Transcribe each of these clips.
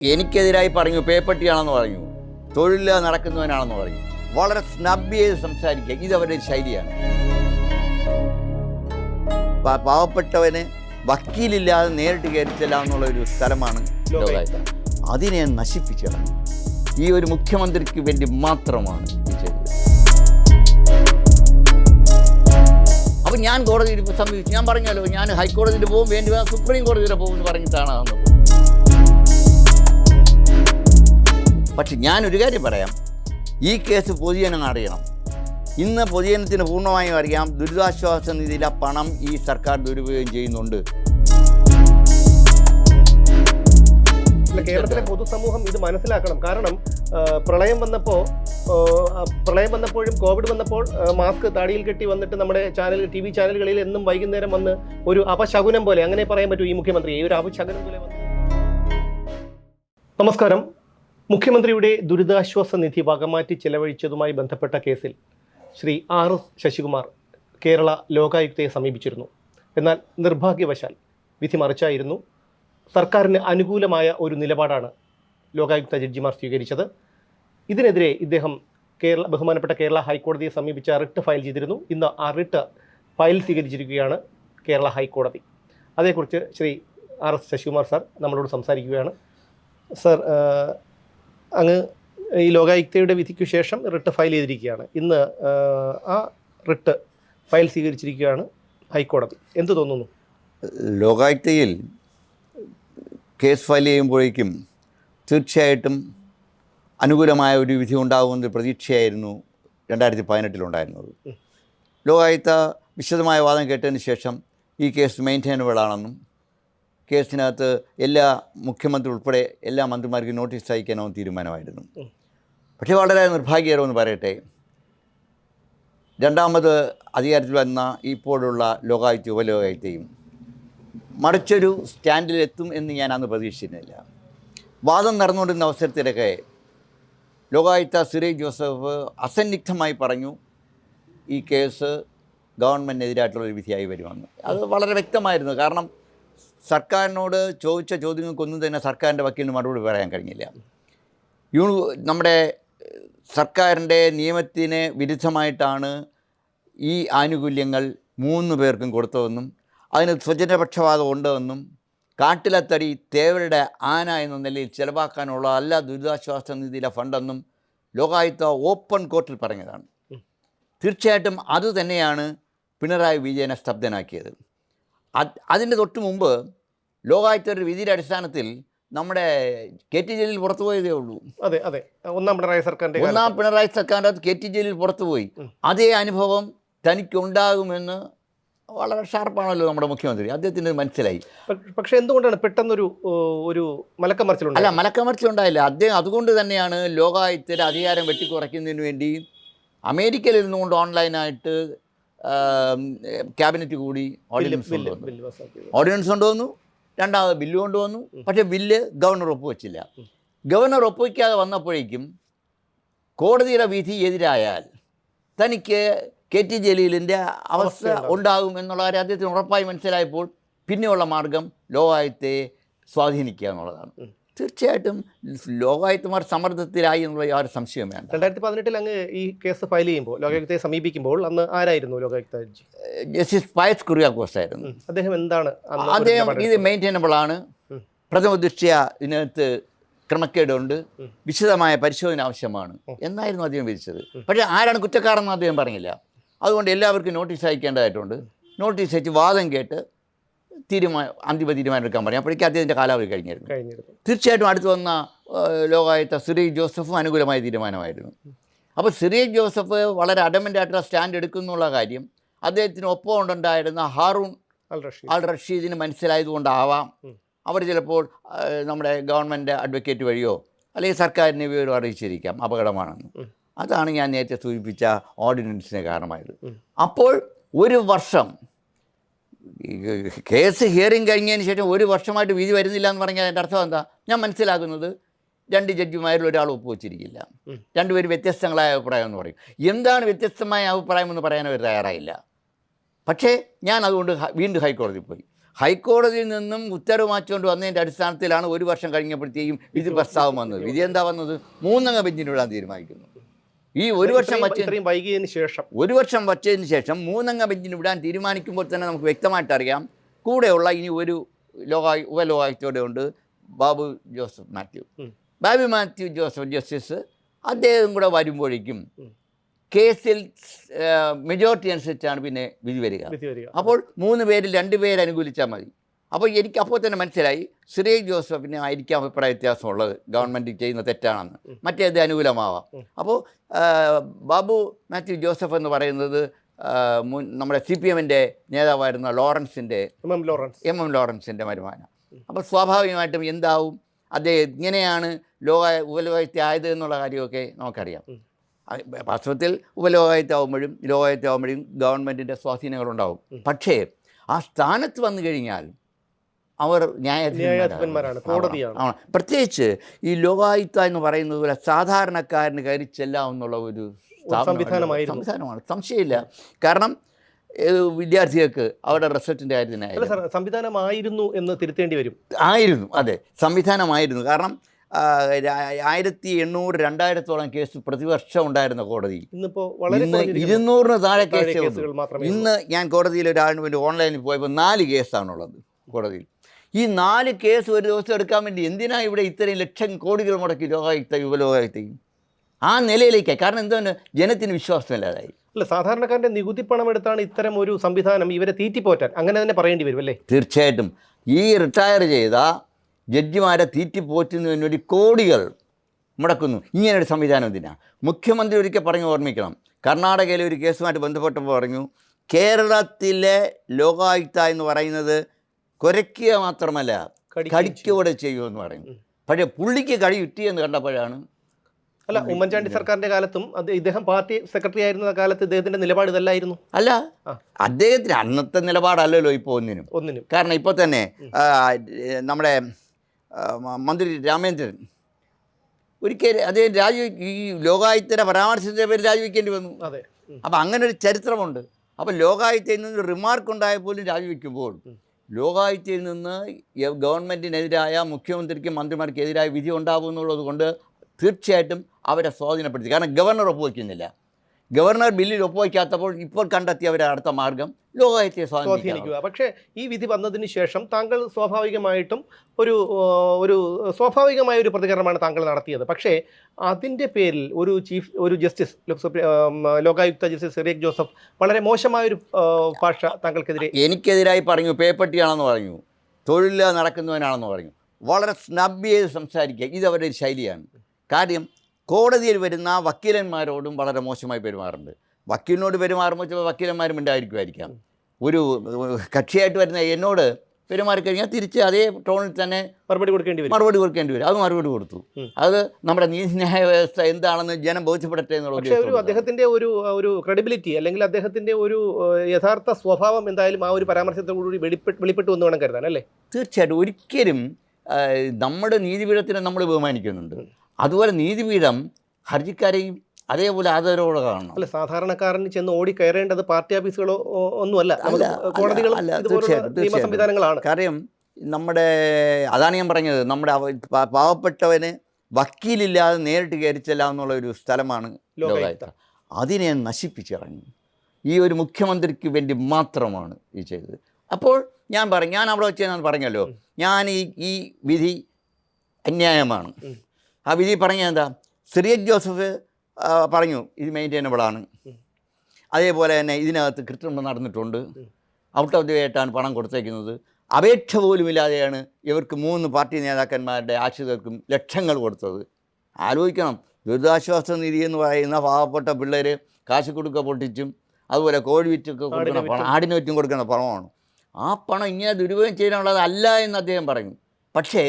എനിക്കെതിരായി പറഞ്ഞു പേപ്പട്ടിയാണെന്ന് പറഞ്ഞു തൊഴിലില്ല നടക്കുന്നവനാണെന്ന് പറഞ്ഞു. വളരെ സ്നബ് ചെയ്ത് സംസാരിക്കുക. ഇതവരുടെ ശൈലിയാണ്. പാവപ്പെട്ടവന് വക്കീലില്ലാതെ നേരിട്ട് കയറി ചെല്ലാമെന്നുള്ള ഒരു സ്ഥലമാണ് ലോകായുക്ത അതിനെ നശിപ്പിച്ചതാണ് ഈ ഒരു മുഖ്യമന്ത്രിക്ക് വേണ്ടി മാത്രമാണ് അപ്പൊ ചെയ്തത്. അപ്പം ഞാൻ കോടതിയിൽ സമീപിച്ചു. ഞാൻ പറഞ്ഞല്ലോ ഞാൻ ഹൈക്കോടതിയിൽ പോകും വേണ്ടി സുപ്രീം കോടതി വരെ പോകും എന്ന് പറഞ്ഞിട്ടാണ് അന്ന് പക്ഷെ ഞാനൊരു കാര്യം പറയാം. ഈ കേസ് പൊതുജനം അറിയണം. ഇന്ന് പൊതുജനത്തിന് പൂർണമായും അറിയാം ദുരിതാശ്വാസ നിധിയിലെ പണം ഈ സർക്കാർ ദുരുപയോഗം ചെയ്യുന്നുണ്ട്. കേരളത്തിലെ പൊതുസമൂഹം ഇത് മനസ്സിലാക്കണം. കാരണം പ്രളയം വന്നപ്പോൾ പ്രളയം വന്നപ്പോഴും കോവിഡ് വന്നപ്പോൾ മാസ്ക് താടിയിൽ കെട്ടി വന്നിട്ട് നമ്മുടെ ചാനൽ ടി വി ചാനലുകളിൽ എന്നും വൈകുന്നേരം വന്ന് ഒരു അപശകുനം പോലെ അങ്ങനെ പറയാൻ പറ്റൂ ഈ മുഖ്യമന്ത്രി? ഈ ഒരു അപശകുനം പോലെ വന്ന്. നമസ്കാരം. മുഖ്യമന്ത്രിയുടെ ദുരിതാശ്വാസ നിധി വകമാറ്റി ചെലവഴിച്ചതുമായി ബന്ധപ്പെട്ട കേസിൽ ശ്രീ ആർ എസ് ശശികുമാർ കേരള ലോകായുക്തയെ സമീപിച്ചിരുന്നു. എന്നാൽ നിർഭാഗ്യവശാൽ വിധി മറിച്ചായിരുന്നു. സർക്കാരിന് അനുകൂലമായ ഒരു നിലപാടാണ് ലോകായുക്ത ജഡ്ജിമാർ സ്വീകരിച്ചത്. ഇതിനെതിരെ ഇദ്ദേഹം കേരള ബഹുമാനപ്പെട്ട കേരള ഹൈക്കോടതിയെ സമീപിച്ച റിട്ട് ഫയൽ ചെയ്തിരുന്നു. ഇന്ന് ആ റിട്ട് ഫയൽ സ്വീകരിച്ചിരിക്കുകയാണ് കേരള ഹൈക്കോടതി. അതേക്കുറിച്ച് Shri R S Sasikumar sir നമ്മളോട് സംസാരിക്കുകയാണ്. സാർ അങ്ങ് ഈ ലോകായുക്തയുടെ വിധിക്കു ശേഷം റിട്ട് ഫയൽ ചെയ്തിരിക്കുകയാണ്. ഇന്ന് ആ, റിട്ട് ഫയൽ സ്വീകരിച്ചിരിക്കുകയാണ് ഹൈക്കോടതി. എന്ത് തോന്നുന്നു? ലോകായുക്തയിൽ കേസ് ഫയൽ ചെയ്യുമ്പോഴേക്കും തീർച്ചയായിട്ടും അനുകൂലമായ ഒരു വിധി ഉണ്ടാകുമെന്ന് പ്രതീക്ഷയായിരുന്നു രണ്ടായിരത്തി പതിനെട്ടിലുണ്ടായിരുന്നത് ലോകായുക്ത വിശദമായ വാദം കേട്ടതിന് ശേഷം ഈ കേസ് മെയിന്റൈനബിൾ ആണെന്നും കേസിനകത്ത് എല്ലാ മുഖ്യമന്ത്രി ഉൾപ്പെടെ എല്ലാ മന്ത്രിമാർക്കും നോട്ടീസ് അയക്കാനോ തീരുമാനമായിരുന്നു. പക്ഷേ വളരെ നിർഭാഗ്യകരമെന്ന് പറയട്ടെ രണ്ടാമത് അധികാരത്തിൽ വന്ന ഇപ്പോഴുള്ള ലോകായുക്ത ഉപലോകായുക്തയും മറിച്ചൊരു സ്റ്റാൻഡിലെത്തും എന്ന് ഞാൻ അന്ന് പ്രതീക്ഷിച്ചിരുന്നില്ല. വാദം നടന്നുകൊണ്ടിരുന്ന അവസരത്തിലൊക്കെ ലോകായുക്ത സുരേഷ് ജോസഫ് അസന്നിഗ്ധമായി പറഞ്ഞു ഈ കേസ് ഗവൺമെന്റിനെതിരായിട്ടുള്ളൊരു വിധിയായി വരുമെന്ന്. അത് വളരെ വ്യക്തമായിരുന്നു. കാരണം സർക്കാരിനോട് ചോദിച്ച ചോദ്യങ്ങൾക്കൊന്നും തന്നെ സർക്കാരിന്റെ വക്കീലിന് മറുപടി പറയാൻ കഴിഞ്ഞില്ല. യൂ നമ്മുടെ സർക്കാരിന്റെ നിയമത്തിന് വിരുദ്ധമായിട്ടാണ് ഈ ആനുകൂല്യങ്ങൾ മൂന്ന് പേർക്കും കൊടുത്തതെന്നും അതിന് സ്വജനപക്ഷപാതം ഉണ്ടെന്നും കാട്ടിലത്തടി തേവരുടെ ആന എന്ന നിലയിൽ ചിലവാക്കാനുള്ള അല്ല ദുരിതാശ്വാസ നിധിയിലെ ഫണ്ടെന്നും ലോകായുക്ത ഓപ്പൺ കോർട്ടിൽ പറഞ്ഞതാണ്. തീർച്ചയായിട്ടും അതുതന്നെയാണ് പിണറായി വിജയനെ സ്തബ്ധനാക്കിയത്. അത് അതിന്റെ തൊട്ട് മുമ്പ് ലോകായുക്തരുടെ വിധിയുടെ അടിസ്ഥാനത്തിൽ നമ്മുടെ കെ ടി ജലീൽ പുറത്തു പോയതേ ഉള്ളൂ. അതെ അതെ. ഒന്നാം പിണറായി സർക്കാരിന്റെ. ഒന്നാം പിണറായി സർക്കാരിന്റെ കെ ടി ജലീൽ പുറത്തു പോയി. അതേ അനുഭവം തനിക്കുണ്ടാകുമെന്ന് വളരെ ഷാർപ്പാണല്ലോ നമ്മുടെ മുഖ്യമന്ത്രി. അദ്ദേഹത്തിന് മനസ്സിലായി. പക്ഷെ എന്തുകൊണ്ടാണ് പെട്ടെന്നൊരു ഒരു മലക്കമറിച്ചിൽ അല്ല മലക്കമറിച്ചിൽ ഉണ്ടായില്ല അദ്ദേഹം അതുകൊണ്ട് തന്നെയാണ് ലോകായുക്തരെ അധികാരം വെട്ടിക്കുറയ്ക്കുന്നതിന് വേണ്ടി അമേരിക്കയിൽ ഇരുന്നുകൊണ്ട് ഓൺലൈനായിട്ട് ക്യാബിനറ്റ് കൂടി ഓർഡിനൻസ് കൊണ്ടുവന്നു. ഓർഡിനൻസ് കൊണ്ടുവന്നു. രണ്ടാമത് ബില്ല് കൊണ്ടുവന്നു. പക്ഷേ ബില്ല് ഗവർണർ ഒപ്പുവെച്ചില്ല. ഗവർണർ ഒപ്പുവയ്ക്കാതെ വന്നപ്പോഴേക്കും കോടതിയുടെ വിധി എതിരായാൽ തനിക്ക് കെ ടി ജലീലിന്റെ അവസ്ഥ ഉണ്ടാകും എന്നുള്ള കാര്യം അദ്ദേഹത്തിന് ഉറപ്പായി മനസ്സിലായപ്പോൾ പിന്നെയുള്ള മാർഗം ലോകായത്തെ സ്വാധീനിക്കുക എന്നുള്ളതാണ്. തീർച്ചയായിട്ടും ലോകായുക്തമാർ സമ്മർദ്ദത്തിലായി എന്നുള്ള യാതൊരു സംശയം വേണ്ട. രണ്ടായിരത്തി പതിനെട്ടിൽ അങ്ങ് ഈ കേസ് ഫയൽ ചെയ്യുമ്പോൾ ലോകായുക്തയെ സമീപിക്കുമ്പോൾ അന്ന് ആരായിരുന്നു ലോകായുക്ത ജസ്റ്റിസ് പയസ് കുറിയാക്കോസ് ആയിരുന്നു അദ്ദേഹം എന്താണ് അദ്ദേഹം ഇത് മെയിന്റൈനബിൾ ആണ്. പ്രഥമ ദൃഷ്ടിയ ഇതിനകത്ത് ക്രമക്കേടുണ്ട്. വിശദമായ പരിശോധന ആവശ്യമാണ്. എന്നായിരുന്നു അദ്ദേഹം വിധിച്ചത്. പക്ഷേ ആരാണ് കുറ്റക്കാരെന്ന് അദ്ദേഹം പറഞ്ഞില്ല. അതുകൊണ്ട് എല്ലാവർക്കും നോട്ടീസ് അയക്കേണ്ടതായിട്ടുണ്ട്. നോട്ടീസ് അയച്ച് വാദം കേട്ട് തീരുമാനം അന്തിമ തീരുമാനം എടുക്കാൻ പറയും അപ്പോഴേക്കും അദ്ദേഹത്തിന്റെ കാലാവധി കഴിഞ്ഞിരുന്നു. കഴിഞ്ഞിരുന്നു. തീർച്ചയായിട്ടും അടുത്ത് വന്ന ഏഹ്, ലോകായുക്ത സിറിയക് ജോസഫും അനുകൂലമായ തീരുമാനമായിരുന്നു. അപ്പോൾ സിറി ജോസഫ് വളരെ അഡമന്റായിട്ടുള്ള സ്റ്റാൻഡ് എടുക്കുന്നുള്ള കാര്യം അദ്ദേഹത്തിന് ഒപ്പം കൊണ്ടുണ്ടായിരുന്ന ഹാറൂൺ അൽ റഷീദിന് മനസ്സിലായതുകൊണ്ടാവാം. അവർ ചിലപ്പോൾ നമ്മുടെ ഗവൺമെന്റ് അഡ്വക്കേറ്റ് വഴിയോ അല്ലെങ്കിൽ സർക്കാരിനെ വിവരം അറിയിച്ചിരിക്കാം. അപകടമാണെന്ന്. അതാണ് ഞാൻ നേരത്തെ സൂചിപ്പിച്ച ഓർഡിനൻസിന് കാരണമായത്. അപ്പോൾ ഒരു വർഷം കേസ് ഹിയറിംഗ് കഴിഞ്ഞതിന് ശേഷം ഒരു വർഷമായിട്ട് വിധി വരുന്നില്ല എന്ന് പറഞ്ഞാൽ എന്റെ അർത്ഥം എന്താ? ഞാൻ മനസ്സിലാക്കുന്നത് രണ്ട് ജഡ്ജിമാരിൽ ഒരാൾ ഒപ്പുവെച്ചിരിക്കില്ല. രണ്ടുപേർ രണ്ടുപേരും വ്യത്യസ്തങ്ങളായ അഭിപ്രായം എന്ന് പറയും. എന്താണ് വ്യത്യസ്തമായ അഭിപ്രായം എന്ന് പറയാൻ അവർ തയ്യാറായില്ല. പക്ഷേ ഞാൻ അതുകൊണ്ട് വീണ്ടും ഹൈക്കോടതി പോയി. ഹൈക്കോടതിയിൽ നിന്നും ഉത്തരവ് മാറ്റിക്കൊണ്ട് വന്നതിന്റെ അടിസ്ഥാനത്തിലാണ് ഒരു വർഷം കഴിഞ്ഞപ്പോഴത്തേക്കും വിധി പ്രസ്താവം വന്നത്. വിധി എന്താ വന്നത്? മൂന്നംഗ ബെഞ്ചിനുള്ള തീരുമാനിക്കുന്നു. ഈ ഒരു വർഷം വച്ച് ഇത്രയും വൈകിയതിന് ശേഷം. ഒരു വർഷം വച്ചതിന് ശേഷം മൂന്നംഗ ബെഞ്ചിന് വിടാൻ തീരുമാനിക്കുമ്പോൾ തന്നെ നമുക്ക് വ്യക്തമായിട്ട് അറിയാം. കൂടെയുള്ള ഇനി ഒരു ലോകാ ഉപലോകായുക്തയുടെ ഉണ്ട്. Babu Joseph Mathew. Babu Mathew Joseph justice അദ്ദേഹം കൂടെ വരുമ്പോഴേക്കും കേസിൽ മെജോറിറ്റി അനുസരിച്ചാണ് പിന്നെ വിധി വരിക. വിധി വരിക. അപ്പോൾ മൂന്ന് പേരിൽ രണ്ട് പേര് അനുകൂലിച്ചാൽ മതി. അപ്പോൾ എനിക്ക് അപ്പോൾ തന്നെ മനസ്സിലായി ശ്രീ ജോസഫിന് ആയിരിക്കാം അഭിപ്രായ വ്യത്യാസമുള്ളത്. ഗവൺമെന്റ് ചെയ്യുന്ന തെറ്റാണെന്ന്. മറ്റേത് അനുകൂലമാവാം. അപ്പോൾ ബാബു മാത്യു ജോസഫ് എന്ന് പറയുന്നത് മുൻ നമ്മുടെ സി പി എമ്മിന്റെ നേതാവായിരുന്ന ലോറൻസിന്റെ M M Lawrence. M M ലോറൻസിന്റെ വരുമാനം അപ്പോൾ സ്വാഭാവികമായിട്ടും എന്താവും? അദ്ദേഹം ഇങ്ങനെയാണ് ലോക ഉപലോകായുക്ത ആയത് എന്നുള്ള കാര്യമൊക്കെ നമുക്കറിയാം. വാസ്തവത്തിൽ ഉപലോകത്താവുമ്പോഴും ലോകത്താവുമ്പോഴും ഗവൺമെന്റിന്റെ സ്വാധീനങ്ങളുണ്ടാവും. പക്ഷേ ആ സ്ഥാനത്ത് വന്നു കഴിഞ്ഞാൽ അവർ ന്യായാധിപന്മാരാണ്, കോടതിയാണ്. പ്രത്യേകിച്ച് ഈ ലോകായുക്ത എന്ന് പറയുന്നത് പോലെ സാധാരണക്കാരന് കയറി ചെല്ലാവുന്നുള്ള ഒരു. സംവിധാനമായിരുന്നു. സംവിധാനമാണ്. സംശയമില്ല. കാരണം വിദ്യാർത്ഥികൾക്ക് അവരുടെ റിസൾട്ടിന്റെ കാര്യത്തിന് സംവിധാനമായിരുന്നു എന്ന് തിരുത്തേണ്ടി വരും. ആയിരുന്നു അതെ. സംവിധാനമായിരുന്നു. കാരണം ആയിരത്തി എണ്ണൂറ് രണ്ടായിരത്തോളം കേസ് പ്രതിവർഷം ഉണ്ടായിരുന്ന കോടതി. ഇന്ന്. ഇരുന്നൂറിന് താഴെ താഴെ കേസേ കേസുകൾ. ഇന്ന് ഞാൻ കോടതിയിൽ ഒരാളിന് വേണ്ടി ഓൺലൈനിൽ പോയപ്പോൾ നാല് കേസാണുള്ളത് കോടതിയിൽ. ഈ നാല് കേസ് ഒരു ദിവസം എടുക്കാൻ വേണ്ടി എന്തിനാണ് ഇവിടെ ഇത്രയും ലക്ഷം കോടികൾ മുടക്കി ലോകായുക്ത യുവലോകായുക്തയും ആ നിലയിലേക്ക്. കാരണം എന്താണ് ജനത്തിന് വിശ്വാസമില്ലാതായി. അല്ല സാധാരണക്കാരന്റെ നികുതി പണം എടുത്താണ് ഇത്തരം ഒരു സംവിധാനം ഇവരെ തീറ്റിപ്പോറ്റാൻ. അങ്ങനെ തന്നെ പറയേണ്ടി വരും അല്ലേ? തീർച്ചയായിട്ടും. ഈ റിട്ടയർ ചെയ്ത ജഡ്ജിമാരെ തീറ്റിപ്പോറ്റുന്നതിന് വേണ്ടി കോടികൾ മുടക്കുന്നു. ഇങ്ങനൊരു സംവിധാനം എന്തിനാ? മുഖ്യമന്ത്രി ഒരിക്കൽ പറഞ്ഞു ഓർമ്മിക്കണം. കർണാടകയിലെ ഒരു കേസുമായിട്ട് ബന്ധപ്പെട്ടപ്പോൾ പറഞ്ഞു കേരളത്തിലെ ലോകായുക്ത എന്ന് പറയുന്നത് കുരയ്ക്കുക മാത്രമല്ല ചെയ്യൂ ചെയ്യുമെന്ന്. പറയും. പക്ഷെ പുള്ളിക്ക് കഴി കിട്ടിയെന്ന് കണ്ടപ്പോഴാണ് അല്ല ഉമ്മൻചാണ്ടി സർക്കാരിന്റെ കാലത്തും അത് ഇദ്ദേഹം പാർട്ടി സെക്രട്ടറി ആയിരുന്ന കാലത്ത് ഇദ്ദേഹത്തിന്റെ നിലപാട് ഇതല്ലായിരുന്നു? അല്ല അദ്ദേഹത്തിന്റെ അദ്ദേഹത്തിന് അന്നത്തെ നിലപാടല്ലല്ലോ ഇപ്പോൾ ഒന്നിനും. ഒന്നിനും. കാരണം ഇപ്പോൾ തന്നെ നമ്മുടെ മന്ത്രി രാമേന്ദ്രൻ ഒരിക്കൽ അദ്ദേഹം രാജി ഈ ലോകായുക്തയുടെ പരാമർശത്തിന്റെ പേര് രാജിവെക്കേണ്ടി വന്നു. അതെ. അപ്പൊ അങ്ങനെ ഒരു ചരിത്രമുണ്ട്. അപ്പം ലോകായുക്തയിൽ നിന്ന് റിമാർക്ക് ഉണ്ടായ പോലും രാജിവെക്കുമ്പോൾ. ലോകായുക്തയിൽ നിന്ന് ഗവൺമെന്റിനെതിരായ മുഖ്യമന്ത്രിക്കും മന്ത്രിമാർക്കെതിരായ വിധി ഉണ്ടാകുമെന്നുള്ളത് കൊണ്ട് തീർച്ചയായിട്ടും അവരെ സ്വാധീനപ്പെടുത്തി. കാരണം ഗവർണർ ഒപ്പുവയ്ക്കുന്നില്ല ഗവർണർ ബില്ലിൽ ഒപ്പുവയ്ക്കാത്തപ്പോൾ ഇപ്പോൾ കണ്ടെത്തിയവരെ അടുത്ത മാർഗം. ലോകായുക്തയെ സ്വാധീനിക്കുക. പക്ഷേ ഈ വിധി വന്നതിന് ശേഷം താങ്കൾ സ്വാഭാവികമായിട്ടും ഒരു ഒരു സ്വാഭാവികമായ ഒരു പ്രതികരണമാണ് താങ്കൾ നടത്തിയത്. പക്ഷേ അതിന്റെ പേരിൽ ഒരു ചീഫ് ഒരു justice Lokayukta justice Cyriac Joseph വളരെ മോശമായൊരു ഭാഷ താങ്കൾക്കെതിരെ എനിക്കെതിരായി പറഞ്ഞു. പേപ്പട്ടിയാണെന്ന് പറഞ്ഞു. തൊഴിലില്ലാതെ നടക്കുന്നവനാണെന്ന് പറഞ്ഞു. വളരെ സ്നബ് ചെയ്ത് സംസാരിക്കുക. ഇത് അവരുടെ ഒരു ശൈലിയാണ്. കാര്യം കോടതിയിൽ വരുന്ന വക്കീലന്മാരോടും വളരെ മോശമായി പെരുമാറുന്നുണ്ട്. വക്കീലിനോട് പെരുമാറുമ്പോൾ ചില വക്കീലന്മാരും ഉണ്ടായിരിക്കുമായിരിക്കാം ഒരു കക്ഷിയായിട്ട് വരുന്ന എന്നോട് പെരുമാറിക്കഴിഞ്ഞാൽ തിരിച്ച് അതേ ടോണിൽ തന്നെ മറുപടി കൊടുക്കേണ്ടി വരും. മറുപടി കൊടുക്കേണ്ടി വരും. അത് മറുപടി കൊടുത്തു. അത് നമ്മുടെ നീതിന്യായ വ്യവസ്ഥ എന്താണെന്ന് ജനം ബോധ്യപ്പെടട്ടെ എന്നുള്ള പക്ഷേ ഒരു അദ്ദേഹത്തിന്റെ ഒരു ഒരു ക്രെഡിബിലിറ്റി അല്ലെങ്കിൽ അദ്ദേഹത്തിന്റെ ഒരു യഥാർത്ഥ സ്വഭാവം എന്തായാലും ആ ഒരു പരാമർശത്തോടുകൂടി വെളിപ്പെട്ട് വെളിപ്പെട്ടു എന്ന് വേണം കരുതാൻ അല്ലേ? തീർച്ചയായിട്ടും. ഒരിക്കലും നമ്മുടെ നീതിപീഠത്തിനെ നമ്മൾ ബഹുമാനിക്കുന്നുണ്ട്. അതുപോലെ നീതിപീഠം ഹർജിക്കാരെയും അതേപോലെ ആദരവോടെ കാണണം. അല്ല സാധാരണക്കാരന് ചെന്ന് ഓടി കയറേണ്ടത് പാർട്ടി ഓഫീസുകളോ ഒന്നുമല്ല. നിയമ സംവിധാനങ്ങളാണ്. കാര്യം നമ്മുടെ അതാണ് ഞാൻ പറഞ്ഞത് നമ്മുടെ പാവപ്പെട്ടവന് വക്കീലില്ലാതെ നേരിട്ട് കയറി ചെല്ലാവുന്നുള്ള ഒരു സ്ഥലമാണ് ലോകായുക്ത. അതിനെ നശിപ്പിച്ചിറങ്ങി. ഈ ഒരു മുഖ്യമന്ത്രിക്ക് വേണ്ടി മാത്രമാണ് ഈ ചെയ്തത്. അപ്പോൾ ഞാൻ പറഞ്ഞു ഞാൻ അവിടെ വെച്ച് ഞാൻ പറഞ്ഞല്ലോ ഞാൻ ഈ ഈ വിധി അന്യായമാണ്. ആ വിധി പറഞ്ഞ എന്താ? സിറിയക് ജോസഫ് പറഞ്ഞു ഇത് മെയിന്റൈനബിളാണ് അതേപോലെ തന്നെ ഇതിനകത്ത് കൃത്രിമം നടന്നിട്ടുണ്ട്. ഔട്ട് ഓഫ് ദി ആയിട്ടാണ് പണം കൊടുത്തേക്കുന്നത്. അപേക്ഷ പോലുമില്ലാതെയാണ് ഇവർക്ക് മൂന്ന് പാർട്ടി നേതാക്കന്മാരുടെ ആശ്രിതർക്കും ലക്ഷങ്ങൾ കൊടുത്തത്. ആലോചിക്കണം. ദുരിതാശ്വാസ നിധി എന്ന് പറയുന്ന പാവപ്പെട്ട പിള്ളേർ കാശ് കൊടുക്ക പൊട്ടിച്ചും അതുപോലെ കോഴി വിറ്റൊക്കെ കൊടുക്കുന്ന പണം ആടിന് വിറ്റും കൊടുക്കുന്ന പണമാണ്. ആ പണം ഇങ്ങനെ ദുരുപയോഗം ചെയ്യാനുള്ളത് അല്ല എന്ന് അദ്ദേഹം പറഞ്ഞു. പക്ഷേ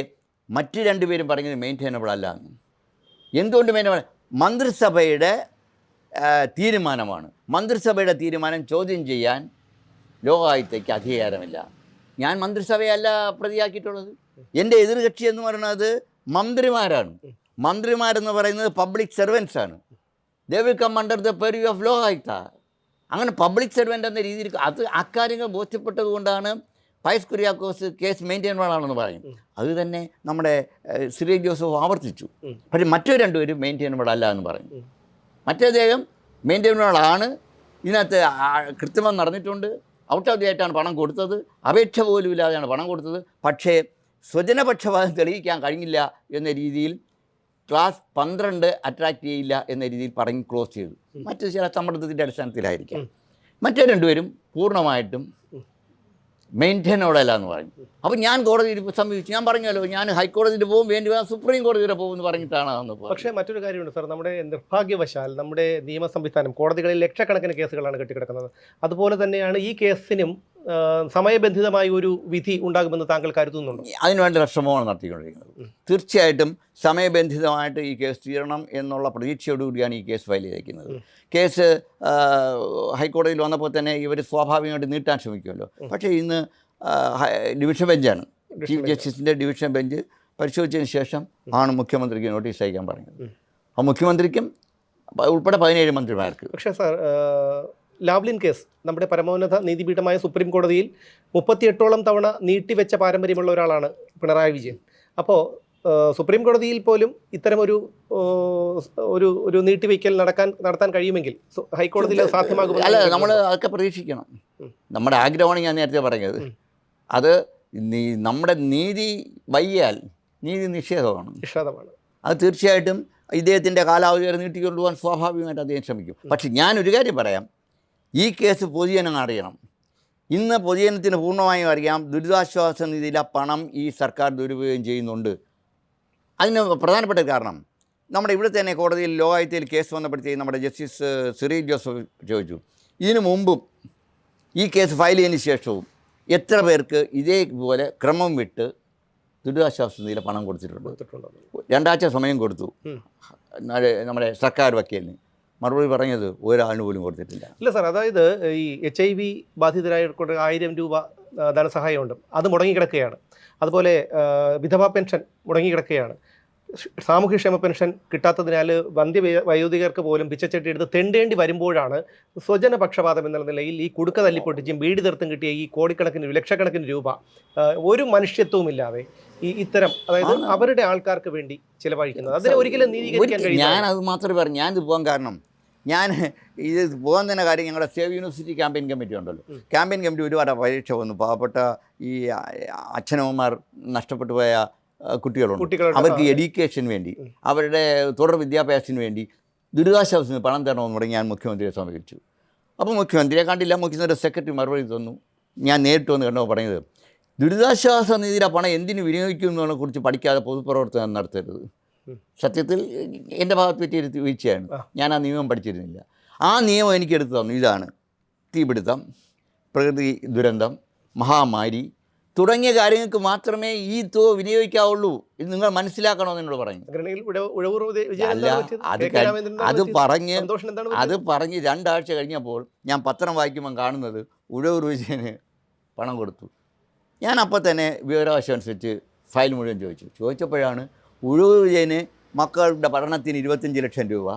മറ്റ് രണ്ടുപേരും പറഞ്ഞത് മെയിന്റൈനബിൾ അല്ല. എന്ന് എന്തുകൊണ്ട് മെയിൻ മന്ത്രിസഭയുടെ തീരുമാനമാണ്. മന്ത്രിസഭയുടെ തീരുമാനം ചോദ്യം ചെയ്യാൻ ലോകായുക്തയ്ക്ക് അധികാരമില്ല. ഞാൻ മന്ത്രിസഭയല്ല പ്രതിയാക്കിയിട്ടുള്ളത്. എന്റെ എതിർകക്ഷി എന്ന് പറയുന്നത് മന്ത്രിമാരാണ്. മന്ത്രിമാരെന്ന് പറയുന്നത് പബ്ലിക് സെർവൻസ് ആണ്. They will come under the purview of Lokayukta. അങ്ങനെ പബ്ലിക് സെർവന്റ് എന്ന രീതിയിൽ അത് അക്കാര്യങ്ങൾ ബോധ്യപ്പെട്ടത് കൊണ്ടാണ് പയസ് കുര്യാക്കോസ് കേസ് മെയിന്റെയിനബിളാണെന്ന് പറയും. അത് തന്നെ നമ്മുടെ ഏഹ്, ജോസഫ് ആവർത്തിച്ചു. പക്ഷേ മറ്റു രണ്ടുപേരും മെയിന്റെയിൻ അല്ല എന്ന് പറയും. മറ്റേദ്ദേഹം മെയിന്റെയിൻ ആണ് ഇതിനകത്ത് കൃത്രിമം നടന്നിട്ടുണ്ട്. ഔട്ട് ഓഫ് ആയിട്ടാണ് പണം കൊടുത്തത്. അപേക്ഷ പോലും ഇല്ലാതെയാണ് പണം കൊടുത്തത്. പക്ഷേ സ്വജനപക്ഷപാതം തെളിയിക്കാൻ കഴിഞ്ഞില്ല എന്ന രീതിയിൽ ക്ലാസ് പന്ത്രണ്ട് അട്രാക്റ്റ് ചെയ്യില്ല എന്ന രീതിയിൽ പറഞ്ഞ് ക്ലോസ് ചെയ്തു. മറ്റു ചില സമ്മർദ്ദത്തിന്റെ അടിസ്ഥാനത്തിലായിരിക്കാം. മറ്റേ രണ്ടുപേരും പൂർണമായിട്ടും മെയിന്റെയിനോടല്ല എന്ന് പറഞ്ഞു. അപ്പം ഞാൻ കോടതിയിൽ സമീപിച്ചു. ഞാൻ പറഞ്ഞല്ലോ ഞാൻ ഹൈക്കോടതിയിൽ പോകും വേണ്ടി സുപ്രീം കോടതി വരെ പോകും എന്ന് പറഞ്ഞിട്ടാണ് അന്ന്. പക്ഷേ മറ്റൊരു കാര്യമുണ്ട് സാർ നമ്മുടെ നിർഭാഗ്യവശാൽ നമ്മുടെ നിയമ സംവിധാനം കോടതികളിൽ ലക്ഷക്കണക്കിന് കേസുകളാണ് കെട്ടിക്കിടക്കുന്നത്. അതുപോലെ തന്നെയാണ് ഈ കേസിനും സമയബന്ധിതമായ ഒരു വിധി ഉണ്ടാകുമെന്ന് താങ്കൾ കരുതുന്നുണ്ടോ? അതിനുവേണ്ട ശ്രമമാണ് നടത്തിക്കൊണ്ടിരിക്കുന്നത്. തീർച്ചയായിട്ടും സമയബന്ധിതമായിട്ട് ഈ കേസ് തീരണം എന്നുള്ള പ്രതീക്ഷയോടുകൂടിയാണ് ഈ കേസ് ഫയൽ ചെയ്തിരിക്കുന്നത്. കേസ് ഹൈക്കോടതിയിൽ വന്നപ്പോൾ തന്നെ ഇവർ സ്വാഭാവികമായിട്ട് നീട്ടാൻ ശ്രമിക്കുമല്ലോ. പക്ഷേ ഇന്ന് ഡിവിഷൻ ബെഞ്ചാണ്. ചീഫ് ജസ്റ്റിസിന്റെ ഡിവിഷൻ ബെഞ്ച് പരിശോധിച്ചതിന് ശേഷം ആണ് മുഖ്യമന്ത്രിക്ക് നോട്ടീസ് അയക്കാൻ പറഞ്ഞത് ആ മുഖ്യമന്ത്രിക്കും ഉൾപ്പെടെ പതിനേഴ് മന്ത്രിമാർക്ക്. പക്ഷേ സാർ ലാവ്ലിൻ കേസ് നമ്മുടെ പരമോന്നത നീതിപീഠമായ സുപ്രീം കോടതിയിൽ മുപ്പത്തിയെട്ടോളം തവണ നീട്ടിവെച്ച പാരമ്പര്യമുള്ള ഒരാളാണ് പിണറായി വിജയൻ. അപ്പോൾ സുപ്രീം കോടതിയിൽ പോലും ഇത്തരമൊരു ഒരു ഒരു നീട്ടിവെക്കൽ നടക്കാൻ നടത്താൻ കഴിയുമെങ്കിൽ ഹൈക്കോടതിയിൽ സാധ്യമാകും അല്ല നമ്മൾ അതൊക്കെ പ്രതീക്ഷിക്കണം. നമ്മുടെ ആഗ്രഹമാണ് ഞാൻ നേരത്തെ പറഞ്ഞത്. അത് നീ നമ്മുടെ നീതി വയ്യാൽ നീതി നിഷേധമാണ്. നിഷേധമാണ്. അത് തീർച്ചയായിട്ടും ഇദ്ദേഹത്തിന്റെ കാലാവധി വരെ നീട്ടിക്കൊണ്ടുപോകാൻ സ്വാഭാവികമായിട്ട് അദ്ദേഹം ശ്രമിക്കും. പക്ഷെ ഞാനൊരു കാര്യം പറയാം. ഈ കേസ് പൊതുജനം അറിയണം. ഇന്ന് പൊതുജനത്തിന് പൂർണമായും അറിയാം ദുരിതാശ്വാസ നിധിയിലെ പണം ഈ സർക്കാർ ദുരുപയോഗം ചെയ്യുന്നുണ്ട്. അതിന് പ്രധാനപ്പെട്ട കാരണം നമ്മുടെ ഇവിടെ തന്നെ കോടതിയിൽ ലോകായത്തിൽ കേസ് വന്നപ്പോഴത്തേക്ക് നമ്മുടെ ജസ്റ്റിസ് സിറി ജോസഫ് ചോദിച്ചു ഇതിനു മുമ്പും ഈ കേസ് ഫയൽ ചെയ്തതിന് ശേഷവും എത്ര പേർക്ക് ഇതേപോലെ ക്രമം വിട്ട് ദുരിതാശ്വാസ നിധിയിലെ പണം കൊടുത്തിട്ടുണ്ട്? രണ്ടാഴ്ച സമയം കൊടുത്തു. നമ്മുടെ സർക്കാർ വക്കീലിന്. മറുപടി പറഞ്ഞത് ഒരാളിന് പോലും കൊടുത്തിട്ടില്ല. ഇല്ല സാർ അതായത് ഈ എച്ച് ഐ വി ബാധിതരായ ആയിരം രൂപ ധനസഹായമുണ്ട്. അത് മുടങ്ങിക്കിടക്കുകയാണ്. അതുപോലെ വിധവാ പെൻഷൻ മുടങ്ങിക്കിടക്കുകയാണ്. സാമൂഹ്യക്ഷേമ പെൻഷൻ കിട്ടാത്തതിനാൽ വന്ധ്യ വയ- വയോധികർക്ക് പോലും പിച്ചച്ചട്ടി എടുത്ത് തെണ്ടേണ്ടി വരുമ്പോഴാണ് സ്വജന പക്ഷപാതം എന്ന നിലയിൽ ഈ കുടുക്ക തല്ലിപ്പൊട്ടിച്ചും വീട് തീർത്തും കിട്ടിയ ഈ കോടിക്കണക്കിന് ലക്ഷക്കണക്കിന് രൂപ ഒരു മനുഷ്യത്വവുമില്ലാതെ ഈ ഇത്തരം അതായത് അവരുടെ ആൾക്കാർക്ക് വേണ്ടി ചിലവഴിക്കുന്നത്. അതിനെ ഒരിക്കലും നീതീകരിക്കാൻ ഞാൻ അത് മാത്രമേ പറഞ്ഞു ഞാനിത് പോകാൻ കാരണം ഞാൻ ഇത് പോകാൻ തന്നെ കാര്യം ഞങ്ങളുടെ സേവ് യൂണിവേഴ്സിറ്റി ക്യാമ്പയിൻ കമ്മിറ്റി ഉണ്ടല്ലോ. ക്യാമ്പയിൻ കമ്മിറ്റി ഒരുപാട് പരീക്ഷ വന്നു. പാവപ്പെട്ട ഈ അച്ഛനമ്മമാർ നഷ്ടപ്പെട്ടു പോയ കുട്ടികളുണ്ട്. അവർക്ക് എഡ്യൂക്കേഷന് എഡ്യൂക്കേഷൻ വേണ്ടി അവരുടെ തുടർ വിദ്യാഭ്യാസത്തിന് വേണ്ടി ദുരിതാശ്വാസത്തിന് പണം തരണമെന്ന് പറഞ്ഞ് ഞാൻ മുഖ്യമന്ത്രിയെ സമീപിച്ചു. അപ്പോൾ മുഖ്യമന്ത്രിയെ കണ്ടില്ല. മുഖ്യമന്ത്രിയുടെ സെക്രട്ടറി മറുപടി തന്നു. ഞാൻ നേരിട്ട് വന്ന് കണ്ടപ്പോൾ പറഞ്ഞത് ദുരിതാശ്വാസ നിധിയിലെ പണം എന്തിനു വിനിയോഗിക്കുന്നതിനെ കുറിച്ച് പഠിക്കാതെ പൊതുപ്രവർത്തനം നടത്തരുത്. സത്യത്തിൽ എന്റെ ഭാഗത്ത് പറ്റിയൊരു വീഴ്ചയാണ്. ഞാൻ ആ നിയമം പഠിച്ചിരുന്നില്ല. ആ നിയമം എനിക്ക് എടുത്തു തന്നു. ഇതാണ് തീപിടുത്തം പ്രകൃതി ദുരന്തം മഹാമാരി തുടങ്ങിയ കാര്യങ്ങൾക്ക് മാത്രമേ ഈ തുക വിനിയോഗിക്കാവുള്ളൂ ഇത് നിങ്ങൾ മനസ്സിലാക്കണമെന്ന് എന്നോട് പറഞ്ഞു അത് അത്? പറഞ്ഞ് അത് പറഞ്ഞ് രണ്ടാഴ്ച കഴിഞ്ഞപ്പോൾ ഞാൻ പത്രം വായിക്കുമ്പോൾ കാണുന്നത് ഉഴവൂർ വിജയന് പണം കൊടുത്തു. ഞാൻ അപ്പോൾ തന്നെ വിവരാവശ്യം അനുസരിച്ച് ഫയൽ മുഴുവൻ ചോദിച്ചു. ചോദിച്ചപ്പോഴാണ് ഉഴവൂർ വിജയന് മക്കളുടെ പഠനത്തിന് ഇരുപത്തഞ്ച് ലക്ഷം രൂപ.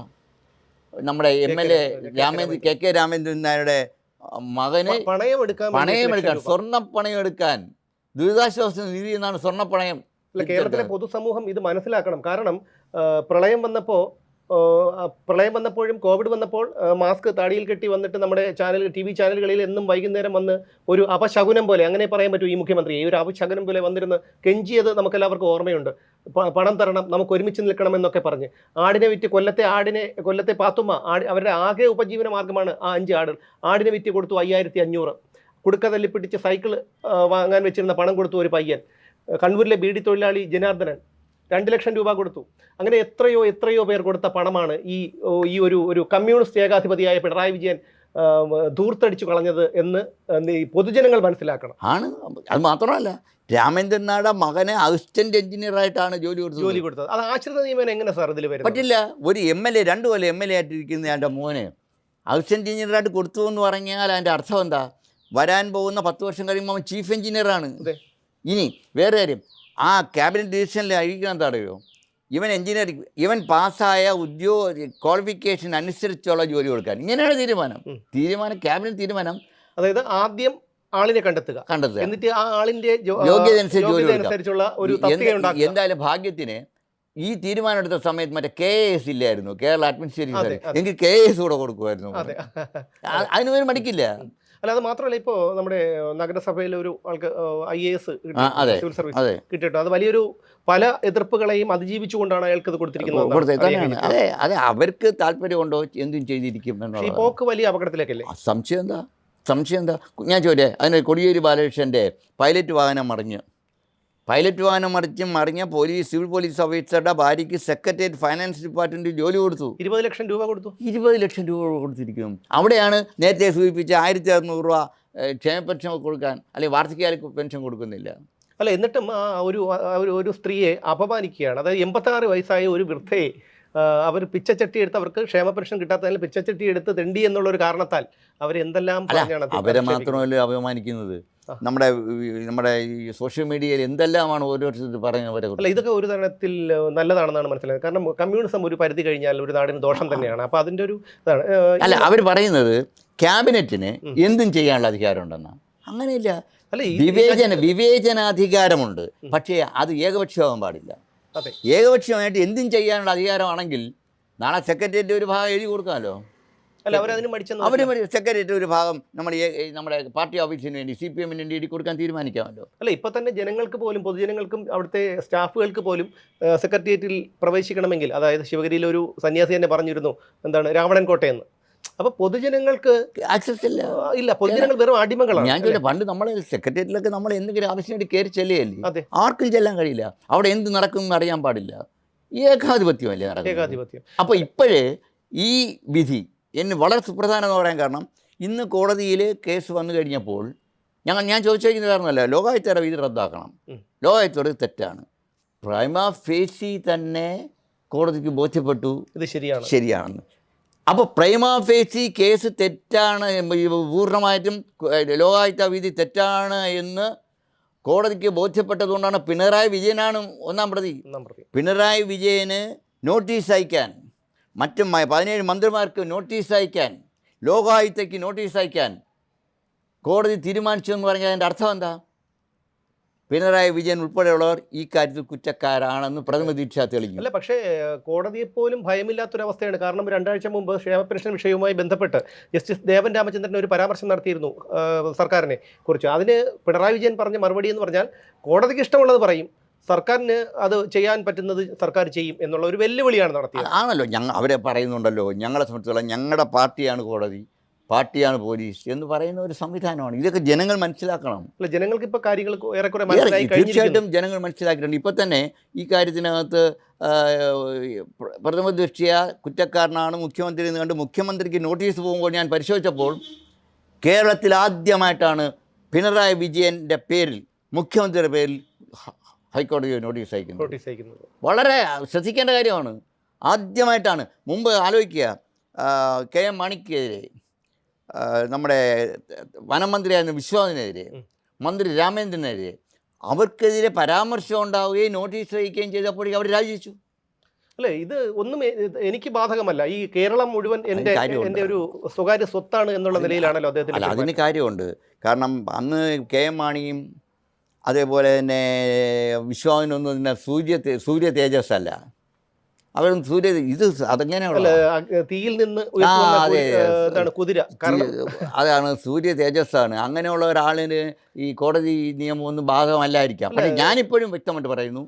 നമ്മുടെ M L A Ramendra K K Ramendran നായരുടെ മകന് പണയമെടുക്കാൻ പണയം എടുക്കാൻ പണയം ലക്ഷം എടുക്കാൻ സ്വർണ പണയം എടുക്കാൻ. ദുരിതാശ്വാസ നിധി എന്നാണ് സ്വർണ പണയം കേരളത്തിലെ പൊതുസമൂഹം ഇത് മനസ്സിലാക്കണം. കാരണം പ്രളയം വന്നപ്പോൾ പ്രളയം വന്നപ്പോഴും കോവിഡ് വന്നപ്പോൾ മാസ്ക് താടിയിൽ കെട്ടി വന്നിട്ട് നമ്മുടെ ചാനൽ ടി വി ചാനലുകളിൽ എന്നും വൈകുന്നേരം വന്ന് ഒരു അപശകുനം പോലെ അങ്ങനെ പറയാൻ പറ്റൂ ഈ മുഖ്യമന്ത്രി ഈ ഒരു അപശകുനം പോലെ വന്നിരുന്ന് കെഞ്ചിയത് നമുക്കെല്ലാവർക്കും ഓർമ്മയുണ്ട്. പണം തരണം നമുക്ക് ഒരുമിച്ച് നിൽക്കണം എന്നൊക്കെ പറഞ്ഞ്. ആടിനെ വിറ്റ് കൊല്ലത്തെ ആടിനെ കൊല്ലത്തെ പാത്തുമ്മ ആടി അവരുടെ ആകെ ഉപജീവന മാർഗമാണ് ആ അഞ്ച് ആട് ആടിനെ വിറ്റ് കൊടുത്തു അയ്യായിരത്തി അഞ്ഞൂറ് കുടുക്ക തല്ലിപ്പിടിച്ച് സൈക്കിൾ വാങ്ങാൻ വെച്ചിരുന്ന പണം കൊടുത്തു ഒരു പയ്യൻ. കണ്ണൂരിലെ ബീഡി തൊഴിലാളി ജനാർദ്ദനൻ. രണ്ട് ലക്ഷം രൂപ കൊടുത്തു. അങ്ങനെ എത്രയോ എത്രയോ പേർ കൊടുത്ത പണമാണ് ഈ ഈ ഒരു ഒരു കമ്മ്യൂണിസ്റ്റ് ഏകാധിപതിയായ പിണറായി വിജയൻ ധൂർത്തടിച്ചു കളഞ്ഞത് എന്ന് ഈ പൊതുജനങ്ങൾ മനസ്സിലാക്കണം. ആണ്. അത് മാത്രമല്ല രാമേന്ദ്രൻ നാട മകനെ അസിസ്റ്റന്റ് എഞ്ചിനീയറായിട്ടാണ് ജോലി കൊടുത്തത്. ജോലി കൊടുത്തത്. അത് ആശ്രിത നിയമനം എങ്ങനെ സാർ ഇതിൽ വരും പറ്റില്ല. ഒരു എം എൽ എ രണ്ടു കൊല്ലം എം എൽ എ ആയിട്ടിരിക്കുന്ന എന്റെ മോനെ അസിസ്റ്റന്റ് എഞ്ചിനീയറായിട്ട് കൊടുത്തു എന്ന് പറഞ്ഞാൽ അതിന്റെ അർത്ഥം എന്താ? വരാൻ പോകുന്ന പത്ത് വർഷം കഴിയുമ്പോൾ അവൻ ചീഫ് എഞ്ചിനീയറാണ്. ആണ് ഇനി വേറെ കാര്യം. ആ ക്യാബിനറ്റ് ഡിസിഷനിലായിരിക്കണം തടയോ ഇവൻ എഞ്ചിനീയറിംഗ് ഇവൻ പാസ്സായ ഉദ്യോഗ ക്വാളിഫിക്കേഷൻ അനുസരിച്ചുള്ള ജോലി കൊടുക്കാൻ. ഇങ്ങനെയാണ് തീരുമാനം. തീരുമാനം ക്യാബിനറ്റ് തീരുമാനം. അതായത് ആദ്യം ആളിനെ കണ്ടെത്തുക. കണ്ടെത്തുക. എന്നിട്ട് ആ ആളിന്റെ യോഗ്യത അനുസരിച്ചുള്ള ഒരു എന്തായാലും ഭാഗ്യത്തിന് ഈ തീരുമാനം എടുത്ത സമയത്ത് മറ്റേ കെ എസ് ഇല്ലായിരുന്നു. കേരള അഡ്മിനിസ്ട്രേറ്റീവ്. എങ്കിൽ കെ എസ് കൂടെ കൊടുക്കുമായിരുന്നു. അതെ. ആ- മടിക്കില്ല. അല്ല അത് മാത്രമല്ല ഇപ്പോ നമ്മുടെ നഗരസഭയിലെ ഒരു ആൾക്ക് I A S civil service അതെ. കിട്ടിയിട്ടുണ്ട്. അത് വലിയൊരു പല എതിർപ്പുകളെയും അതിജീവിച്ചുകൊണ്ടാണ് അയാൾക്ക് ഇത് കൊടുത്തിരിക്കുന്നത് അതെ അതെ അവർക്ക് താല്പര്യമുണ്ടോ? എന്തും ചെയ്തിരിക്കും ഈ പോക്ക് വലിയ അപകടത്തിലേക്കല്ലേ? സംശയം എന്താ? സംശയം എന്താ? ഞാൻ ചോദിച്ചേ അതിന് കൊടിയേരി ബാലകൃഷ്ണന്റെ പൈലറ്റ് വാഹനം മറിഞ്ഞ്. പൈലറ്റ് വാഹനം മറിച്ച് മറിഞ്ഞ പോലീസ് സിവിൽ പോലീസ് ഓഫീസറുടെ ഭാര്യയ്ക്ക് സെക്രട്ടേറിയറ്റ് ഫൈനാൻസ് ഡിപ്പാർട്ട്മെന്റിൽ ജോലി കൊടുത്തു. ഇരുപത് ലക്ഷം രൂപ കൊടുത്തു. ഇരുപത് ലക്ഷം രൂപ കൊടുത്തിരിക്കും. അവിടെയാണ് നേരത്തെ സൂചിപ്പിച്ച ആയിരത്തി അറുന്നൂറ് രൂപ ക്ഷേമ പെൻഷൻ കൊടുക്കാൻ അല്ലെങ്കിൽ വാർദ്ധക്യകാല പെൻഷൻ കൊടുക്കുന്നില്ല. അല്ല എന്നിട്ടും ആ ഒരു ഒരു സ്ത്രീയെ അപമാനിക്കുകയാണ്. അതായത് എൺപത്താറ് വയസ്സായ ഒരു വൃദ്ധയെ അവർ പിച്ചച്ചട്ടി എടുത്ത് അവർക്ക് ക്ഷേമ പെൻഷൻ കിട്ടാത്തതിൽ പിച്ചച്ചട്ടി എടുത്ത് തെണ്ടി എന്നുള്ള ഒരു കാരണത്താൽ അവർ എന്തെല്ലാം അവരെ. മാത്രമല്ല അപമാനിക്കുന്നത്. നമ്മുടെ നമ്മുടെ ഈ സോഷ്യൽ മീഡിയയിൽ എന്തെല്ലാമാണ് ഓരോരുത്തർ പറയുന്നവരെ അല്ല ഇതൊക്കെ ഒരു തരത്തിൽ നല്ലതാണെന്നാണ് മനസ്സിലായത്. കാരണം കമ്മ്യൂണിസം ഒരു പരിധി കഴിഞ്ഞാൽ ഒരു നാടിന് ദോഷം തന്നെയാണ്. അപ്പോൾ അതിന്റെ ഒരു ഇതാണ്. അല്ല അവർ പറയുന്നത് ക്യാബിനറ്റിന്. എന്തും ചെയ്യാനുള്ള അധികാരമുണ്ടെന്നാണ് അങ്ങനെയില്ല. അല്ല വിവേചന വിവേചനാധികാരമുണ്ട്. പക്ഷേ അത് ഏകപക്ഷമാകാൻ പാടില്ല. അതെ. ഏകപക്ഷമായിട്ട് എന്തും ചെയ്യാനുള്ള അധികാരമാണെങ്കിൽ നാളെ സെക്രട്ടേറിയറ്റ് ഒരു ഭാഗം എഴുതി കൊടുക്കാമല്ലോ. അല്ല അവരതിന് മടിച്ചെന്ന് അവർ സെക്രട്ടേറിയറ്റ് ഒരു ഭാഗം നമ്മുടെ നമ്മുടെ പാർട്ടി ഓഫീസിന് വേണ്ടി സി പി എമ്മിന് വേണ്ടി ഇടി കൊടുക്കാൻ തീരുമാനിക്കാമല്ലോ. അല്ല ഇപ്പൊ തന്നെ ജനങ്ങൾക്ക് പോലും പൊതുജനങ്ങൾക്കും അവിടുത്തെ സ്റ്റാഫുകൾക്ക് പോലും സെക്രട്ടേറിയറ്റിൽ പ്രവേശിക്കണമെങ്കിൽ അതായത് ശിവഗിരിയിലെ ഒരു സന്യാസി തന്നെ പറഞ്ഞിരുന്നു എന്താണ് രാവണൻ കോട്ടയെന്ന്. അപ്പൊ പൊതുജനങ്ങൾക്ക് ആക്സസ് ഇല്ല. ഇല്ല പൊതുജനങ്ങൾ വെറും അടിമകളാണ് ഞാൻ ചോദിച്ചു പണ്ട് നമ്മൾ സെക്രട്ടേറിയറ്റിലൊക്കെ നമ്മൾ എന്തെങ്കിലും ആവശ്യമായിട്ട് വേണ്ടി കയറി ചെല്ലുകയല്ലേ? അതെ. ആർക്കും ചെല്ലാൻ കഴിയില്ല. അവിടെ എന്ത് നടക്കും അറിയാൻ പാടില്ല. ഏകാധിപത്യമല്ലേ നടക്കുന്നത്? ഏകാധിപത്യം. അപ്പോൾ ഇപ്പോഴേ ഈ വിധി എന്നെ വളരെ സുപ്രധാനം എന്ന് പറയാൻ കാരണം ഇന്ന് കോടതിയിൽ കേസ് വന്നു കഴിഞ്ഞപ്പോൾ ഞങ്ങൾ ഞാൻ ചോദിച്ചിരിക്കുന്ന കാരണമല്ല ലോകായുത്തര വിധി റദ്ദാക്കണം. ലോകായുത്തര തെറ്റാണ്. പ്രൈമ ഫേസി തന്നെ കോടതിക്ക് ബോധ്യപ്പെട്ടു. ഇത് ശരിയാണ്. ശരിയാണെന്ന്. അപ്പോൾ പ്രൈമ ഫേസി കേസ് തെറ്റാണ് പൂർണമായിട്ടും ലോകായുത്ത വിധി തെറ്റാണ് എന്ന് കോടതിക്ക് ബോധ്യപ്പെട്ടതുകൊണ്ടാണ് പിണറായി വിജയനാണ് ഒന്നാം പ്രതി. പിണറായി വിജയന് നോട്ടീസ് അയക്കാൻ മറ്റ് പതിനേഴ് മന്ത്രിമാർക്ക് നോട്ടീസ് അയക്കാൻ ലോകായുക്തയ്ക്ക് നോട്ടീസ് അയക്കാൻ കോടതി തീരുമാനിച്ചു എന്ന് പറഞ്ഞാൽ അതിന്റെ അർത്ഥം എന്താ? പിണറായി വിജയൻ ഉൾപ്പെടെയുള്ളവർ ഈ കാര്യത്തിൽ കുറ്റക്കാരാണെന്ന് പ്രഥമ ദീക്ഷ തെളിഞ്ഞു അല്ല പക്ഷേ കോടതിയെ പോലും ഭയമില്ലാത്തൊരവസ്ഥയാണ്. കാരണം രണ്ടാഴ്ച മുമ്പ് ക്ഷേമ പെൻഷൻ വിഷയവുമായി ബന്ധപ്പെട്ട് ജസ്റ്റിസ് ദേവൻ രാമചന്ദ്രൻ ഒരു പരാമർശം നടത്തിയിരുന്നു സർക്കാരിനെ കുറിച്ച്. അതിന് പിണറായി വിജയൻ പറഞ്ഞ മറുപടി എന്ന് പറഞ്ഞാൽ കോടതിക്ക് ഇഷ്ടമുള്ളത് പറയും. സർക്കാരിന് അത് ചെയ്യാൻ പറ്റുന്നത് സർക്കാർ ചെയ്യും എന്നുള്ള ഒരു വെല്ലുവിളിയാണ് നടത്തിയത്. ആണല്ലോ ഞങ്ങൾ അവരെ പറയുന്നുണ്ടല്ലോ ഞങ്ങളെ സംബന്ധിച്ചിടത്തോളം ഞങ്ങളുടെ പാർട്ടിയാണ് കോടതി പാർട്ടിയാണ് പോലീസ് എന്ന് പറയുന്ന ഒരു സംവിധാനമാണ്. ഇതൊക്കെ ജനങ്ങൾ മനസ്സിലാക്കണം. അല്ല ജനങ്ങൾക്ക് ഇപ്പോൾ കാര്യങ്ങൾ ഏറെക്കുറെ ഏറെ- മനസ്സിലായി തീർച്ചയായിട്ടും ജനങ്ങൾ മനസ്സിലാക്കിയിട്ടുണ്ട്. ഇപ്പോൾ തന്നെ ഈ കാര്യത്തിനകത്ത് പ്രഥമ ദൃഷ്ടിയ കുറ്റക്കാരനാണ് മുഖ്യമന്ത്രി എന്ന് കണ്ട് മുഖ്യമന്ത്രിക്ക് നോട്ടീസ് പോകുമ്പോൾ ഞാൻ പരിശോധിച്ചപ്പോൾ കേരളത്തിൽ ആദ്യമായിട്ടാണ് പിണറായി വിജയന്റെ പേരിൽ മുഖ്യമന്ത്രിയുടെ പേരിൽ ഹൈക്കോടതി നോട്ടീസ് അയക്കുന്നത്. നോട്ടീസ് അയക്കുന്നത്. വളരെ ശ്രദ്ധിക്കേണ്ട കാര്യമാണ്. ആദ്യമായിട്ടാണ് മുമ്പ് ആലോചിക്കുക കെ എം മാണിക്കെതിരെ നമ്മുടെ വനമന്ത്രിയായിരുന്ന വിശ്വാസിനെതിരെ മന്ത്രി രാമേന്ദ്രനെതിരെ അവർക്കെതിരെ പരാമർശം ഉണ്ടാവുകയും നോട്ടീസ് അയക്കുകയും ചെയ്തപ്പോഴേക്കും അവർ രാജിവെച്ചു. അല്ലേ ഇത് ഒന്നും എനിക്ക് ബാധകമല്ല. ഈ കേരളം മുഴുവൻ എന്റെ എന്റെ ഒരു സ്വകാര്യ സ്വത്താണ് എന്നുള്ള നിലയിലാണല്ലോ അദ്ദേഹത്തിന് അതിന് കാര്യമുണ്ട്. കാരണം അന്ന് കെ എം മാണിയും അതേപോലെ തന്നെ വിശ്വാമിനൊന്നും തന്നെ സൂര്യ സൂര്യ തേജസ് അല്ല അവരും സൂര്യ ഇത് അതങ്ങനെയുള്ള തീയിൽ നിന്ന് കുതിര അതാണ് സൂര്യ തേജസ്സാണ്. അങ്ങനെയുള്ള ഒരാളിന് ഈ കോടതി നിയമം ഒന്നും ബാധകമല്ലായിരിക്കാം പക്ഷേ ഞാനിപ്പോഴും വ്യക്തമായിട്ട് പറയുന്നു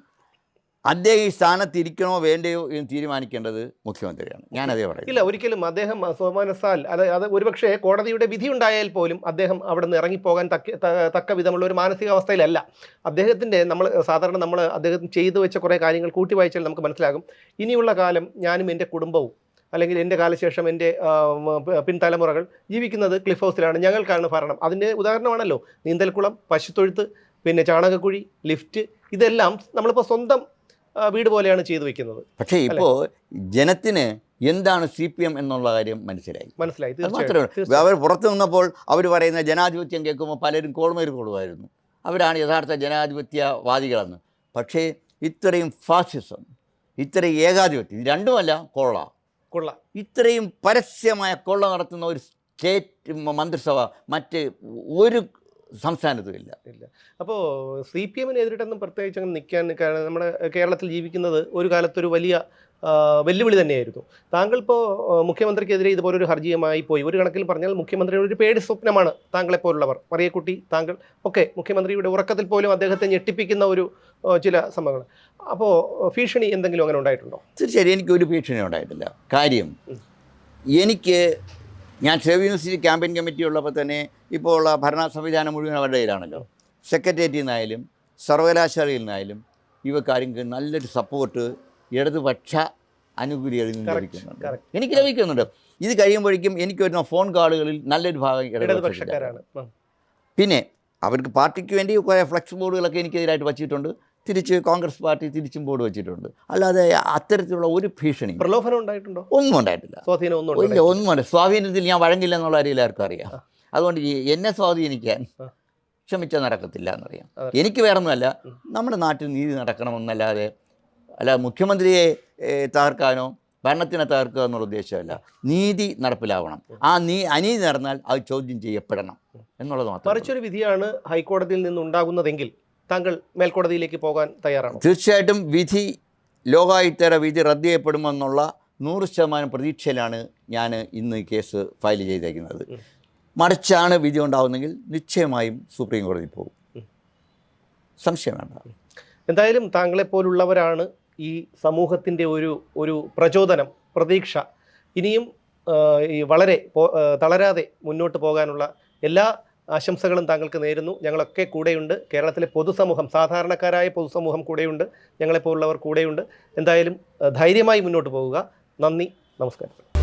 അദ്ദേഹം ഈ സ്ഥാനത്ത് ഇരിക്കണോ വേണ്ടയോ എന്ന് തീരുമാനിക്കേണ്ടത് മുഖ്യമന്ത്രിയാണ്. ഞാൻ അതേ പറയുന്നത് ഇല്ല ഒരിക്കലും അദ്ദേഹം സോമാനസാൽ അത് അത് ഒരുപക്ഷെ കോടതിയുടെ വിധി ഉണ്ടായാൽ പോലും അദ്ദേഹം അവിടെ നിന്ന് ഇറങ്ങിപ്പോകാൻ തക്ക തക്ക വിധമുള്ള ഒരു മാനസികാവസ്ഥയിലല്ല. അദ്ദേഹത്തിന്റെ നമ്മൾ സാധാരണ നമ്മൾ അദ്ദേഹം ചെയ്തു വെച്ച കുറേ കാര്യങ്ങൾ കൂട്ടി വായിച്ചാൽ നമുക്ക് മനസ്സിലാകും. ഇനിയുള്ള കാലം ഞാനും എന്റെ കുടുംബവും അല്ലെങ്കിൽ എന്റെ കാലശേഷം എന്റെ പിൻതലമുറകൾ ജീവിക്കുന്നത് ക്ലിഫ് ഹൗസിലാണ്. ഞങ്ങൾക്കാണ് ഭരണം. അതിന്റെ ഉദാഹരണമാണല്ലോ. നീന്തൽക്കുളം പശുത്തൊഴുത്ത് പിന്നെ ചാണകക്കുഴി ലിഫ്റ്റ് ഇതെല്ലാം നമ്മളിപ്പോൾ സ്വന്തം വീട് പോലെയാണ് ചെയ്തു വെക്കുന്നത്. പക്ഷേ ഇപ്പോൾ ജനത്തിന് എന്താണ് സി പി എം എന്നുള്ള കാര്യം മനസ്സിലായി. മനസ്സിലായി മാത്രമേ അവർ പുറത്തു നിന്നപ്പോൾ അവർ പറയുന്ന ജനാധിപത്യം കേൾക്കുമ്പോൾ പലരും കോൾമേർ കൊള്ളുമായിരുന്നു അവരാണ് യഥാർത്ഥ ജനാധിപത്യവാദികളെന്ന്. പക്ഷേ ഇത്രയും ഫാസിസം ഇത്രയും ഏകാധിപത്യം രണ്ടുമല്ല കൊള്ള. കൊള്ള. ഇത്രയും പരസ്യമായ കൊള്ള നടത്തുന്ന ഒരു സ്റ്റേറ്റ് മന്ത്രിസഭ മറ്റ് ഒരു സംസ്ഥാനത്തും ഇല്ല. ഇല്ല അപ്പോൾ സി പി എമ്മിനെതിരിട്ടൊന്നും പ്രത്യേകിച്ച് അങ്ങ് നിൽക്കാൻ കാരണം നമ്മുടെ കേരളത്തിൽ ജീവിക്കുന്നത് ഒരു കാലത്തൊരു വലിയ വെല്ലുവിളി തന്നെയായിരുന്നു. താങ്കൾ ഇപ്പോൾ മുഖ്യമന്ത്രിക്കെതിരെ ഇതുപോലൊരു ഹർജിയുമായി പോയി. ഒരു കണക്കിൽ പറഞ്ഞാൽ മുഖ്യമന്ത്രിയുടെ ഒരു പേടി സ്വപ്നമാണ് താങ്കളെപ്പോലുള്ളവർ മറിയക്കുട്ടി താങ്കൾ ഒക്കെ മുഖ്യമന്ത്രിയുടെ ഉറക്കത്തിൽ പോലും അദ്ദേഹത്തെ ഞെട്ടിപ്പിക്കുന്ന ഒരു ചില സംഭവങ്ങൾ. അപ്പോൾ ഭീഷണി എന്തെങ്കിലും അങ്ങനെ ഉണ്ടായിട്ടുണ്ടോ? തീർച്ചയായും എനിക്ക് ഒരു ഭീഷണി ഉണ്ടായിട്ടില്ല. കാര്യം എനിക്ക് ഞാൻ സേവ് യൂണിവേഴ്സിറ്റി ക്യാമ്പയിൻ കമ്മിറ്റി ഉള്ളപ്പോൾ തന്നെ ഇപ്പോൾ ഉള്ള ഭരണ സംവിധാനം മുഴുവൻ അവരുടെ കയ്യിലാണല്ലോ. സെക്രട്ടേറിയറ്റിൽ നിന്നായാലും സർവകലാശാലയിൽ നിന്നായാലും ഇവക്കാര്യങ്ങൾക്ക് നല്ലൊരു സപ്പോർട്ട് ഇടതുപക്ഷ അനുകൂലികളിൽ നിന്ന് ലഭിക്കുന്നുണ്ട്. എനിക്ക് ലഭിക്കുന്നുണ്ട്. ഇത് കഴിയുമ്പോഴേക്കും എനിക്ക് വരുന്ന ഫോൺ കോളുകളിൽ നല്ലൊരു ഭാഗം ഇടതുപക്ഷക്കാരാണ്. പിന്നെ അവർക്ക് പാർട്ടിക്ക് വേണ്ടി കുറേ ഫ്ലെക്സ് ബോർഡുകളൊക്കെ എനിക്കെതിരായിട്ട് വച്ചിട്ടുണ്ട്. തിരിച്ച് കോൺഗ്രസ് പാർട്ടി തിരിച്ചും ബോർഡ് വെച്ചിട്ടുണ്ട്. അല്ലാതെ അത്തരത്തിലുള്ള ഒരു ഭീഷണി പ്രലോഭനം ഉണ്ടായിട്ടുണ്ടോ? ഒന്നും ഉണ്ടായിട്ടില്ല. സ്വാധീനം ഒന്നും ഇല്ല ഒന്നും ഉണ്ട് സ്വാധീനത്തിൽ ഞാൻ വഴങ്ങില്ല എന്നുള്ള കാര്യം എല്ലാവർക്കും അറിയാം. അതുകൊണ്ട് എന്നെ സ്വാധീനിക്കാൻ ക്ഷമിച്ച ക്ഷമിച്ചാൽ നടക്കത്തില്ല എന്നറിയാം. എനിക്ക് വേറൊന്നുമല്ല. നമ്മുടെ നാട്ടിൽ നീതി നടക്കണമെന്നല്ലാതെ അല്ല മുഖ്യമന്ത്രിയെ തകർക്കാനോ ഭരണത്തിനെ തകർക്കുക എന്നുള്ള ഉദ്ദേശമല്ല. നീതി നടപ്പിലാവണം. ആ നീ അനീതി നടന്നാൽ അത് ചോദ്യം ചെയ്യപ്പെടണം എന്നുള്ളത് മാത്രം മറിച്ചൊരു വിധിയാണ് ഹൈക്കോടതിയിൽ നിന്നുണ്ടാകുന്നതെങ്കിൽ താങ്കൾ മേൽക്കോടതിയിലേക്ക് പോകാൻ തയ്യാറാണ്? തീർച്ചയായിട്ടും വിധി ലോകായുക്തയുടെ വിധി റദ്ദ് ചെയ്യപ്പെടുമെന്നുള്ള നൂറ് ശതമാനം പ്രതീക്ഷയിലാണ് ഞാൻ ഇന്ന് കേസ് ഫയൽ ചെയ്തേക്കുന്നത്. മറിച്ചാണ് വിധി ഉണ്ടാകുന്നെങ്കിൽ നിശ്ചയമായും സുപ്രീം കോടതി പോകും. സംശയം വേണ്ട. എന്തായാലും താങ്കളെപ്പോലുള്ളവരാണ് ഈ സമൂഹത്തിന്റെ ഒരു ഒരു പ്രചോദനം പ്രതീക്ഷ. ഇനിയും ഈ വളരെ തളരാതെ മുന്നോട്ട് പോകാനുള്ള എല്ലാ ആശംസകളും താങ്കൾക്ക് നേരുന്നു. ഞങ്ങളൊക്കെ കൂടെയുണ്ട്. കേരളത്തിലെ പൊതുസമൂഹം സാധാരണക്കാരായ പൊതുസമൂഹം കൂടെയുണ്ട്. ഞങ്ങളെപ്പോലുള്ളവർ കൂടെയുണ്ട്. എന്തായാലും ധൈര്യമായി മുന്നോട്ട് പോവുക. നന്ദി. നമസ്കാരം.